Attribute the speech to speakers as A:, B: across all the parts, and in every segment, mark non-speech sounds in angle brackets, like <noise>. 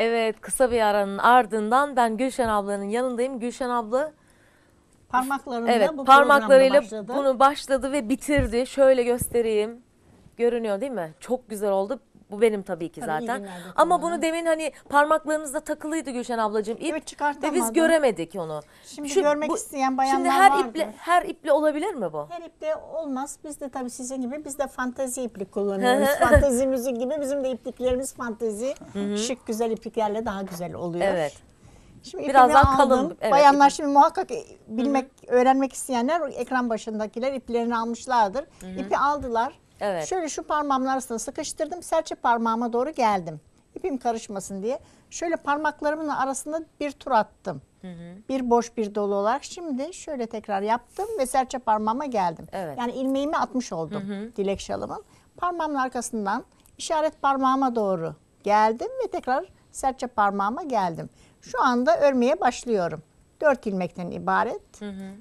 A: Evet kısa bir aranın ardından ben Gülşen ablanın yanındayım. Gülşen abla
B: Parmaklarında
A: evet
B: bu
A: parmaklarıyla
B: başladı.
A: bunu başladı ve bitirdi. Şöyle göstereyim. Görünüyor değil mi? Çok güzel oldu. Bu benim tabii ki
B: Tabii,
A: zaten. Ama bunu demin hani parmaklarınızda takılıydı Gülşen ablacığım ip.
B: Evet,
A: ve biz göremedik onu.
B: Şimdi görmek isteyen bayanlar
A: Şimdi her
B: vardır.
A: iple her iple olabilir mi bu?
B: Her iple olmaz. Biz de tabii sizin gibi biz de fantezi iplik <laughs> kullanıyoruz. fantezi müzik gibi bizim de ipliklerimiz fantezi. Şık güzel ipliklerle daha güzel oluyor.
A: Evet.
B: Şimdi
A: Biraz daha kalın, evet,
B: Bayanlar şimdi muhakkak bilmek, öğrenmek isteyenler ekran başındakiler iplerini almışlardır. İpi aldılar.
A: Evet.
B: Şöyle şu parmağımın arasına sıkıştırdım. Serçe parmağıma doğru geldim. İpim karışmasın diye. Şöyle parmaklarımın arasında bir tur attım. Bir boş bir dolu olarak. Şimdi şöyle tekrar yaptım ve serçe parmağıma geldim.
A: Evet.
B: Yani ilmeğimi atmış oldum dilek şalımın. Parmağımın arkasından işaret parmağıma doğru geldim ve tekrar serçe parmağıma geldim. Şu anda örmeye başlıyorum. Dört ilmekten ibaret.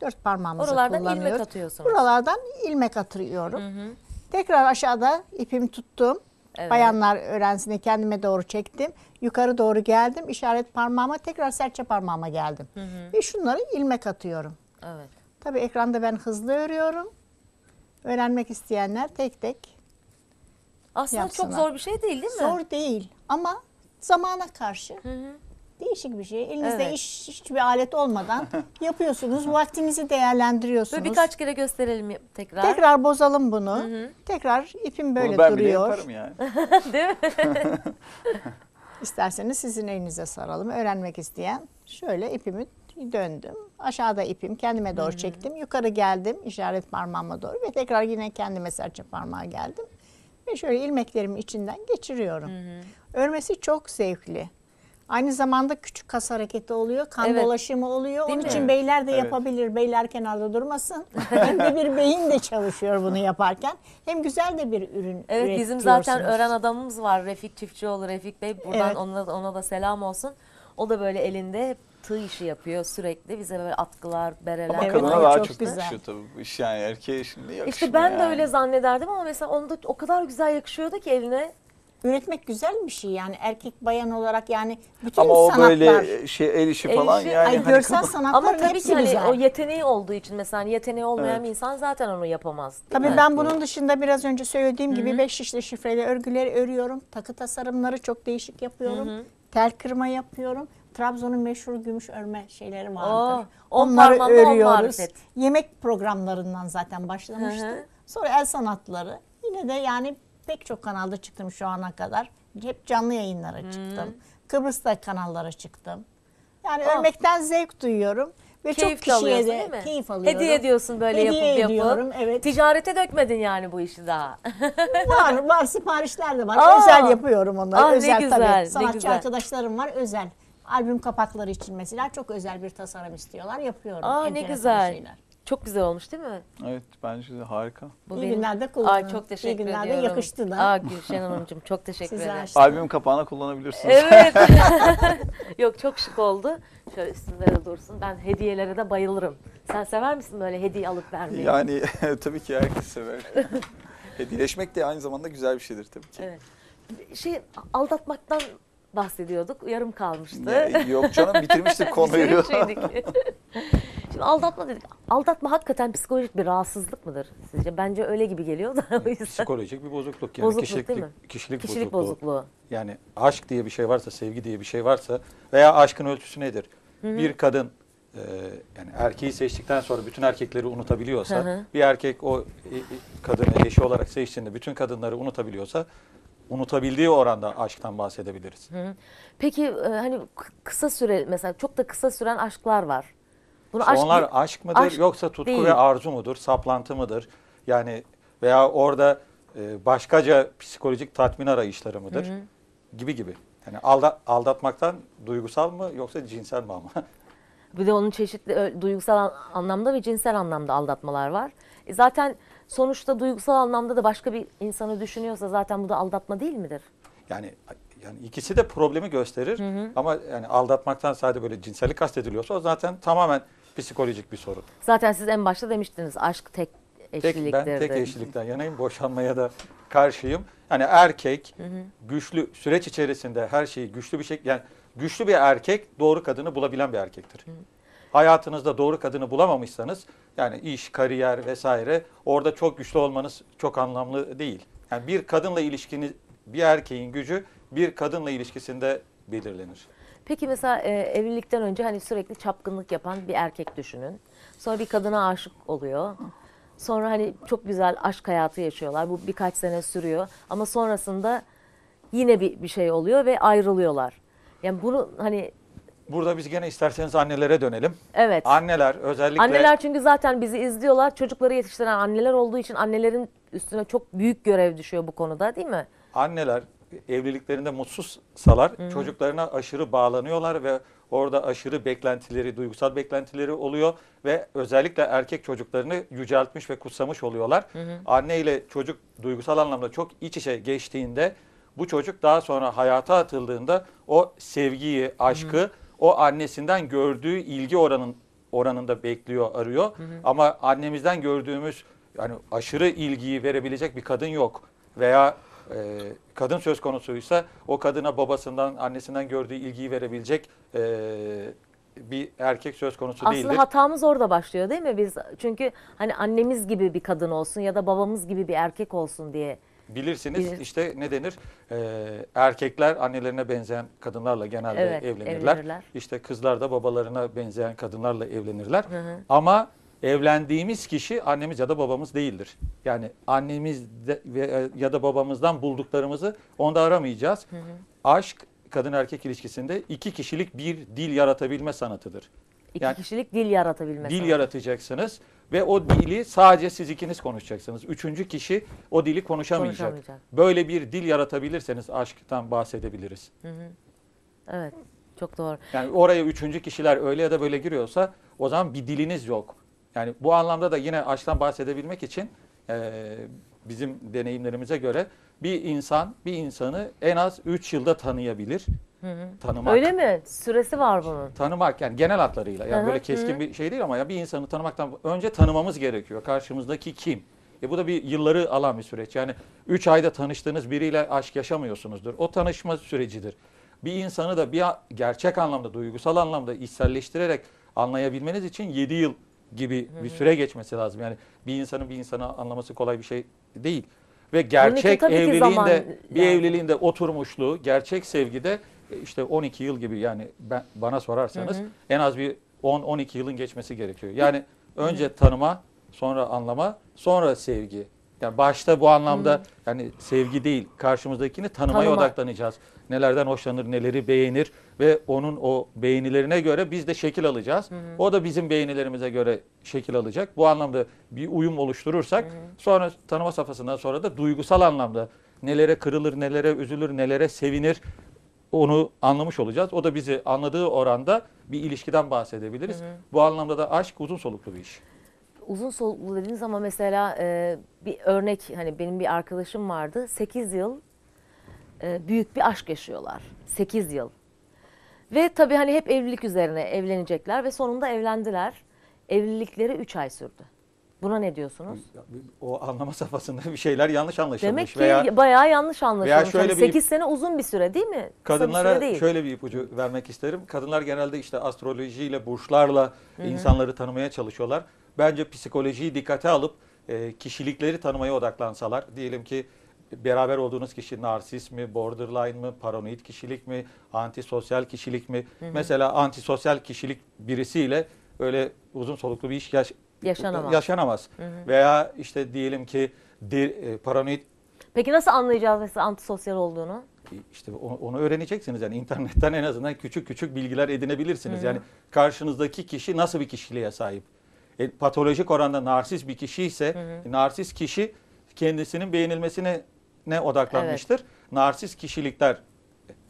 B: Dört parmağımızı
A: Oralardan ilmek
B: kullanıyoruz.
A: atıyorsunuz.
B: Buralardan ilmek atıyorum. Tekrar aşağıda ipimi tuttum.
A: Evet.
B: Bayanlar öğrensin diye kendime doğru çektim. Yukarı doğru geldim. İşaret parmağıma tekrar serçe parmağıma geldim. Ve şunları ilmek atıyorum.
A: Evet.
B: Tabii ekranda ben hızlı örüyorum. Öğrenmek isteyenler tek tek.
A: Aslında çok
B: Yapsınlar.
A: zor bir şey değil değil mi?
B: Zor değil ama zamana karşı değişik bir şey. Elinizde
A: Evet.
B: iş, hiçbir alet olmadan <laughs> yapıyorsunuz. Vaktinizi değerlendiriyorsunuz.
A: Böyle birkaç kere gösterelim tekrar.
B: Tekrar bozalım bunu. Tekrar ipim böyle
C: Bunu ben bile
B: duruyor.
C: yaparım yani. <laughs>
A: Değil mi? <laughs>
B: İsterseniz sizin elinize saralım. Öğrenmek isteyen şöyle ipimi döndüm. Aşağıda ipim kendime doğru çektim. Yukarı geldim işaret parmağıma doğru ve tekrar yine kendime serçe parmağa geldim. Ve şöyle ilmeklerimin içinden geçiriyorum. Örmesi çok zevkli. Aynı zamanda küçük kas hareketi oluyor, kan
A: Evet.
B: dolaşımı oluyor.
A: Değil
B: Onun
A: mi?
B: için beyler de
C: Evet.
B: yapabilir. Beyler kenarda durmasın. Hem de bir beyin de çalışıyor bunu yaparken. Hem güzel de bir ürün
A: Evet bizim zaten öğren adamımız var Refik Çiftçioğlu Refik Bey. Buradan
B: Evet.
A: ona, da- ona da selam olsun. O da böyle elinde tığ işi yapıyor sürekli. Bize böyle atkılar, bereler.
C: Ama
B: Evet,
C: kadına
B: o
C: daha
B: çok
C: çok,
B: güzel.
C: yakışıyor tabii bu iş yani erkeğe şimdi yakışmıyor
A: İşte ben de
C: yani.
A: öyle zannederdim ama mesela onda o kadar güzel yakışıyordu ki eline.
B: Üretmek güzel bir şey yani erkek bayan olarak yani bütün
C: Ama o
B: sanatlar.
C: böyle şey el işi
A: El
C: falan
A: işi-
C: yani.
B: Ay,
C: hani
B: görsel
C: kadın-
B: sanatlar
A: Ama tabii ki hani
B: güzel.
A: o yeteneği olduğu için mesela hani yeteneği olmayan
C: Evet.
A: bir insan zaten onu yapamaz.
B: Tabii
A: mi?
B: ben bunun dışında biraz önce söylediğim gibi beş şişli şifreli örgüleri örüyorum. Takı tasarımları çok değişik yapıyorum. Tel kırma yapıyorum. Trabzon'un meşhur gümüş örme şeyleri vardır.
A: Oo, on
B: Onları
A: on
B: örüyoruz.
A: marifet.
B: Yemek programlarından zaten başlamıştım.
A: Hı hı.
B: Sonra el sanatları. Yine de yani pek çok kanalda çıktım şu ana kadar. Hep canlı yayınlara çıktım. Kıbrıs'ta kanallara çıktım. Yani
A: Ah.
B: örmekten zevk duyuyorum. Ve
A: Keyif
B: çok kişiye de
A: değil mi?
B: keyif alıyorum.
A: Hediye ediyorsun böyle
B: Hediye
A: yapıp
B: ediyorum,
A: yapıp.
B: evet.
A: Ticarete dökmedin yani bu işi daha. <laughs>
B: var var siparişler de var.
A: Aa!
B: özel yapıyorum onları.
A: Ah, ne
B: özel
A: güzel, ne
B: tabii. Sanatçı
A: güzel.
B: arkadaşlarım var özel. Albüm kapakları için mesela çok özel bir tasarım istiyorlar. Yapıyorum.
A: Aa ne güzel.
B: şeyler.
A: Çok güzel olmuş değil mi?
C: Evet bence de harika.
A: Bu
B: İyi
A: benim-
B: günlerde kullanın.
A: Ay çok teşekkür
B: İyi günlerde
A: ediyorum.
B: yakıştı da.
A: Aa Gülşen Hanımcığım çok teşekkür
B: Size
A: ederim.
B: açtım.
C: Albüm kapağına kullanabilirsiniz.
A: Evet. <laughs> <laughs> Yok çok şık oldu. Şöyle üstünde de dursun. Ben hediyelere de bayılırım. Sen sever misin böyle hediye alıp vermeyi?
C: Yani <laughs> tabii ki herkes sever. Hediyeleşmek de aynı zamanda güzel bir şeydir tabii ki.
A: Evet. Şey aldatmaktan bahsediyorduk. Yarım kalmıştı.
C: Ya, yok canım bitirmiştik konuyu.
A: Bitirmiştik. Şimdi aldatma dedik. Aldatma hakikaten psikolojik bir rahatsızlık mıdır sizce? Bence öyle gibi geliyor da <laughs> o yüzden.
D: Psikolojik bir bozukluk yani
A: Bozukluk
D: kişilik,
A: değil mi?
D: kişilik,
A: Kişilik
D: bozukluğu.
A: bozukluğu.
D: Yani aşk diye bir şey varsa, sevgi diye bir şey varsa veya aşkın ölçüsü nedir? Bir kadın e, yani erkeği seçtikten sonra bütün erkekleri unutabiliyorsa,
A: Hı hı.
D: bir erkek o e, e, kadını eşi olarak seçtiğinde bütün kadınları unutabiliyorsa, unutabildiği oranda aşktan bahsedebiliriz.
A: Peki e, hani kısa süre mesela çok da kısa süren aşklar var. Bunu
D: İşte onlar
A: di-
D: aşk mıdır
A: aşk
D: yoksa tutku
A: değil.
D: ve arzu mudur, saplantı mıdır? Yani veya orada e, başkaca psikolojik tatmin arayışları mıdır? Gibi gibi. Yani alda, aldatmaktan duygusal mı yoksa cinsel mi ama? <laughs>
A: Bir de onun çeşitli duygusal an- anlamda ve cinsel anlamda aldatmalar var. E zaten sonuçta duygusal anlamda da başka bir insanı düşünüyorsa zaten bu da aldatma değil midir?
D: yani yani ikisi de problemi gösterir ama yani aldatmaktan sadece böyle cinsellik kastediliyorsa o zaten tamamen psikolojik bir sorun.
A: Zaten siz en başta demiştiniz aşk tek
D: Tek,
A: eşliliktir.
D: ben tek eşlilikten yanayım. Boşanmaya da karşıyım. Yani erkek güçlü süreç içerisinde her şeyi güçlü bir şekilde yani güçlü bir erkek doğru kadını bulabilen bir erkektir. Hayatınızda doğru kadını bulamamışsanız yani iş, kariyer vesaire orada çok güçlü olmanız çok anlamlı değil. Yani bir kadınla ilişkiniz bir erkeğin gücü bir kadınla ilişkisinde belirlenir.
A: Peki mesela e, evlilikten önce hani sürekli çapkınlık yapan bir erkek düşünün. Sonra bir kadına aşık oluyor. Sonra hani çok güzel aşk hayatı yaşıyorlar. Bu birkaç sene sürüyor. Ama sonrasında yine bir, bir şey oluyor ve ayrılıyorlar. Yani bunu hani
D: Burada biz gene isterseniz annelere dönelim.
A: evet.
D: Anneler özellikle
A: Anneler çünkü zaten bizi izliyorlar. Çocukları yetiştiren anneler olduğu için annelerin üstüne çok büyük görev düşüyor bu konuda değil mi?
D: anneler evliliklerinde mutsuzsalar çocuklarına aşırı bağlanıyorlar ve orada aşırı beklentileri, duygusal beklentileri oluyor ve özellikle erkek çocuklarını yüceltmiş ve kutsamış oluyorlar. Anne ile çocuk duygusal anlamda çok iç içe geçtiğinde bu çocuk daha sonra hayata atıldığında o sevgiyi, aşkı o annesinden gördüğü ilgi oranın oranında bekliyor, arıyor. Ama annemizden gördüğümüz yani aşırı ilgiyi verebilecek bir kadın yok veya e, kadın söz konusuysa o kadına babasından, annesinden gördüğü ilgiyi verebilecek e, bir erkek söz konusu
A: Aslında
D: değildir.
A: hatamız orada başlıyor değil mi? Biz çünkü hani annemiz gibi bir kadın olsun ya da babamız gibi bir erkek olsun diye.
D: Bilirsiniz
A: Bilir.
D: işte ne denir? E, erkekler annelerine benzeyen kadınlarla genelde
A: Evet,
D: evlenirler.
A: evlenirler.
D: İşte kızlar da babalarına benzeyen kadınlarla evlenirler.
A: Hı hı.
D: Ama evlendiğimiz kişi annemiz ya da babamız değildir. Yani annemiz de, ve- ya da babamızdan bulduklarımızı onda aramayacağız. Aşk kadın erkek ilişkisinde iki kişilik bir dil yaratabilme sanatıdır.
A: İki
D: Yani-
A: kişilik dil yaratabilmesi.
D: Dil yaratacaksınız ve o dili sadece siz ikiniz konuşacaksınız. Üçüncü kişi o dili konuşamayacak.
A: Konuşamayacak.
D: Böyle bir dil yaratabilirseniz aşktan bahsedebiliriz.
A: Evet. Çok doğru.
D: Yani oraya üçüncü kişiler öyle ya da böyle giriyorsa o zaman bir diliniz yok. Yani bu anlamda da yine aşktan bahsedebilmek için eee, bizim deneyimlerimize göre bir insan bir insanı en az 3 yılda tanıyabilir. Tanımak.
A: Öyle mi? Süresi var bunun.
D: Tanımak yani genel hatlarıyla. Yani
A: Hı hı,
D: böyle keskin bir şey değil ama ya bir insanı tanımaktan önce tanımamız gerekiyor. Karşımızdaki kim? E bu da bir yılları alan bir süreç. Yani 3 ayda tanıştığınız biriyle aşk yaşamıyorsunuzdur. O tanışma sürecidir. Bir insanı da bir gerçek anlamda, duygusal anlamda içselleştirerek anlayabilmeniz için 7 yıl gibi bir süre geçmesi lazım. Yani bir insanın bir insanı anlaması kolay bir şey değil. Ve gerçek
A: tabii ki
D: evliliğinde
A: zaman
D: bir
A: yani.
D: evliliğinde oturmuşluğu, gerçek sevgide e, işte 12 yıl gibi yani ben bana sorarsanız en az bir 10-12 yılın geçmesi gerekiyor. Yani önce tanıma, sonra anlama, sonra sevgi. Yani başta bu anlamda yani sevgi değil, karşımızdakini tanımaya
A: Tanıma.
D: odaklanacağız. Nelerden hoşlanır, neleri beğenir ve onun o beğenilerine göre biz de şekil alacağız. O da bizim beğenilerimize göre şekil alacak. Bu anlamda bir uyum oluşturursak sonra tanıma safhasından sonra da duygusal anlamda nelere kırılır, nelere üzülür, nelere sevinir onu anlamış olacağız. O da bizi anladığı oranda bir ilişkiden bahsedebiliriz. Bu anlamda da aşk uzun soluklu bir iş.
A: Uzun soluklu dediğiniz ama mesela e, bir örnek hani benim bir arkadaşım vardı. 8 yıl e, büyük bir aşk yaşıyorlar. 8 yıl. Ve tabii hani hep evlilik üzerine evlenecekler ve sonunda evlendiler. Evlilikleri 3 ay sürdü. Buna ne diyorsunuz?
D: O anlama safhasında bir şeyler yanlış anlaşılmış
A: Demek ki
D: veya
A: bayağı yanlış anlaşılmış.
D: şöyle
A: Hani
D: bir-
A: 8 sene uzun bir süre değil mi? Kısa bir
D: Kadınlara
A: süre değil.
D: şöyle bir ipucu vermek isterim. Kadınlar genelde işte astrolojiyle, burçlarla insanları tanımaya çalışıyorlar. Bence psikolojiyi dikkate alıp e, kişilikleri tanımaya odaklansalar, diyelim ki beraber olduğunuz kişi narsist mi, borderline mı, paranoid kişilik mi, antisosyal kişilik mi? Mesela antisosyal kişilik birisiyle öyle uzun soluklu bir iş yaş-
A: Yaşanamaz.
D: yaşanamaz. Veya işte diyelim ki de, e, paranoid
A: Peki nasıl anlayacağız mesela antisosyal olduğunu?
D: İşte onu, onu öğreneceksiniz yani internetten en azından küçük küçük bilgiler edinebilirsiniz. Yani karşınızdaki kişi nasıl bir kişiliğe sahip? E, patolojik oranda narsist bir kişi ise narsist kişi kendisinin beğenilmesine ne odaklanmıştır. Narsist kişilikler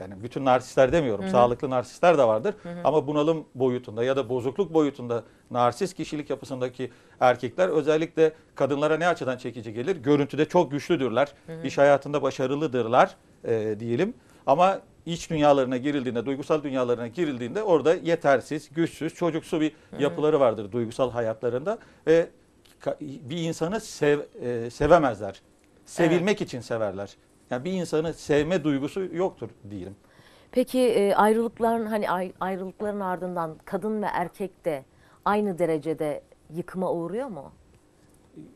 D: yani bütün narsistler demiyorum. Sağlıklı narsistler de vardır. Ama bunalım boyutunda ya da bozukluk boyutunda narsist kişilik yapısındaki erkekler özellikle kadınlara ne açıdan çekici gelir? Görüntüde çok güçlüdürler. İş hayatında başarılıdırlar e, diyelim. Ama iç dünyalarına girildiğinde, duygusal dünyalarına girildiğinde orada yetersiz, güçsüz, çocuksu bir yapıları vardır duygusal hayatlarında ve bir insanı sev, e, sevemezler. Sevilmek için severler. Yani bir insanı sevme duygusu yoktur diyelim.
A: Peki e, ayrılıkların hani ay- ayrılıkların ardından kadın ve erkek de aynı derecede yıkıma uğruyor mu?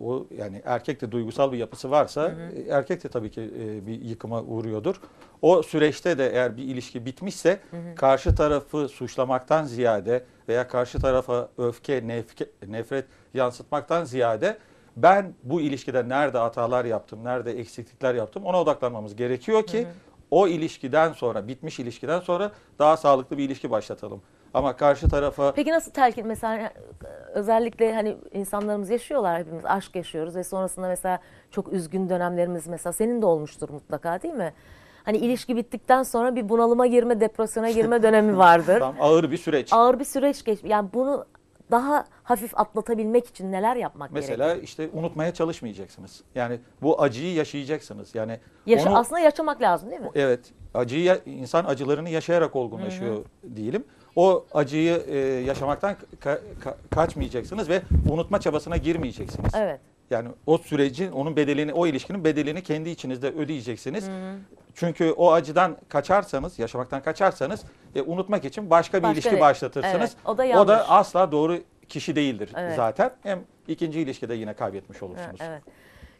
D: O yani erkek de duygusal bir yapısı varsa e, erkek de tabii ki e, bir yıkıma uğruyordur. O süreçte de eğer bir ilişki bitmişse karşı tarafı suçlamaktan ziyade veya karşı tarafa öfke, nefke, nefret yansıtmaktan ziyade ben bu ilişkide nerede hatalar yaptım, nerede eksiklikler yaptım ona odaklanmamız gerekiyor ki o ilişkiden sonra, bitmiş ilişkiden sonra daha sağlıklı bir ilişki başlatalım. Ama karşı tarafa
A: Peki nasıl telkin mesela özellikle hani insanlarımız yaşıyorlar hepimiz aşk yaşıyoruz ve sonrasında mesela çok üzgün dönemlerimiz mesela senin de olmuştur mutlaka değil mi? Hani ilişki bittikten sonra bir bunalıma girme, depresyona girme dönemi <laughs> vardır.
D: tam ağır bir süreç.
A: Ağır bir süreç geç. Yani bunu daha hafif atlatabilmek için neler yapmak
D: Mesela
A: gerekiyor?
D: işte unutmaya çalışmayacaksınız. Yani bu acıyı yaşayacaksınız. Yani
A: Yaşa,
D: onu-
A: aslında yaşamak lazım değil mi?
D: evet acıyı insan acılarını yaşayarak olgunlaşıyor diyelim. O acıyı e, yaşamaktan ka- ka- kaçmayacaksınız ve unutma çabasına girmeyeceksiniz.
A: Evet.
D: Yani o sürecin, onun bedelini, o ilişkinin bedelini kendi içinizde ödeyeceksiniz. Çünkü o acıdan kaçarsanız, yaşamaktan kaçarsanız e, unutmak için başka bir
A: Başka
D: ilişki
A: bir-
D: başlatırsınız.
A: Evet, o da
D: o da asla doğru kişi değildir
A: Evet.
D: zaten. Hem ikinci ilişkide yine kaybetmiş olursunuz.
A: evet.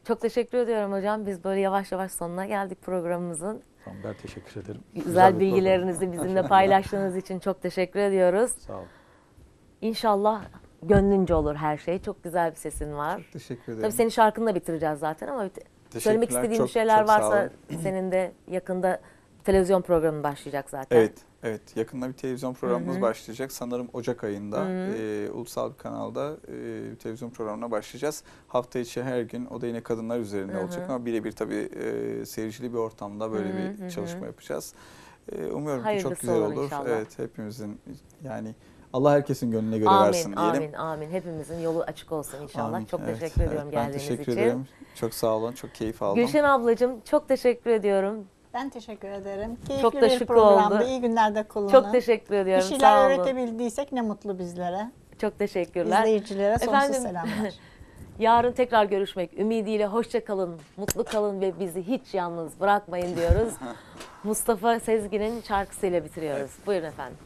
A: Çok teşekkür ediyorum hocam. Biz böyle yavaş yavaş sonuna geldik programımızın.
D: Tamam, ben teşekkür ederim.
A: Güzel,
D: program.
A: bilgilerinizi bizimle <laughs> paylaştığınız için çok teşekkür ediyoruz.
D: Sağ olun.
A: İnşallah gönlünce olur her şey. Çok güzel bir sesin var.
C: Teşekkür ederim.
A: Tabii senin şarkınla bitireceğiz zaten ama bit- söylemek istediğin
C: çok-
A: şeyler
C: çok
A: varsa senin de yakında televizyon programı başlayacak zaten.
C: Evet, evet. Yakında bir televizyon programımız başlayacak. Sanırım Ocak ayında e, ulusal bir kanalda e, bir televizyon programına başlayacağız. Hafta içi her gün o da yine kadınlar üzerinde olacak ama birebir tabii e, seyircili bir ortamda böyle bir çalışma yapacağız. E, umuyorum ki
A: Hayırlısı
C: çok güzel
A: olur
C: olur.
A: inşallah.
C: Evet, hepimizin yani Allah herkesin gönlüne göre
A: Amin,
C: versin diyelim.
A: amin, amin. Hepimizin yolu açık olsun inşallah.
C: Amin.
A: Çok
C: Evet,
A: teşekkür
C: evet.
A: ediyorum
C: Ben
A: geldiğiniz
C: teşekkür
A: için.
C: ederim. Çok sağ olun. Çok keyif aldım.
A: Gülşen ablacığım çok teşekkür ediyorum.
B: Ben teşekkür ederim. Keyifli
A: Çok da
B: bir
A: şık
B: programdı.
A: oldu.
B: İyi günlerde kullanın.
A: Çok teşekkür
B: Bir
A: ediyorum.
B: şeyler
A: Sağ olun.
B: öğretebildiysek ne mutlu bizlere.
A: Çok teşekkürler.
B: İzleyicilere sonsuz
A: Efendim,
B: selamlar. <laughs>
A: Yarın tekrar görüşmek ümidiyle hoşça kalın, mutlu kalın ve bizi hiç yalnız bırakmayın diyoruz. <laughs> Mustafa Sezgin'in şarkısıyla bitiriyoruz. Buyurun efendim.